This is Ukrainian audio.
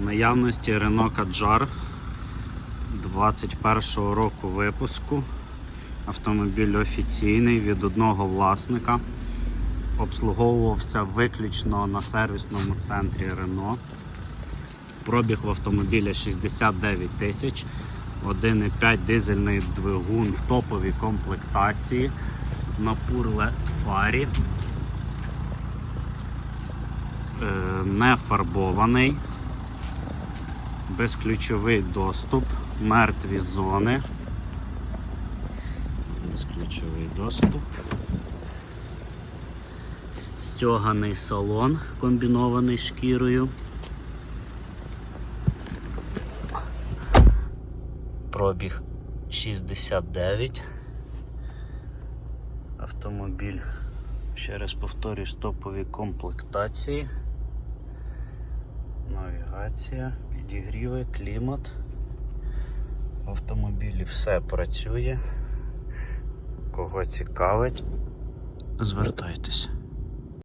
Наявності Renault Kadjar 21 року випуску. Автомобіль офіційний від одного власника. Обслуговувався виключно на сервісному центрі Renault. Пробіг в автомобіля 69 тисяч. 1,5 дизельний двигун в топовій комплектації на пурле фарі. Не фарбований, безключовий доступ, мертві зони. Безключовий доступ. Стьоганий салон, комбінований шкірою. Пробіг 69. Автомобіль, ще раз повторюю, топові комплектації. Навігація, підігріви, клімат. В автомобілі все працює. Кого цікавить, звертайтеся.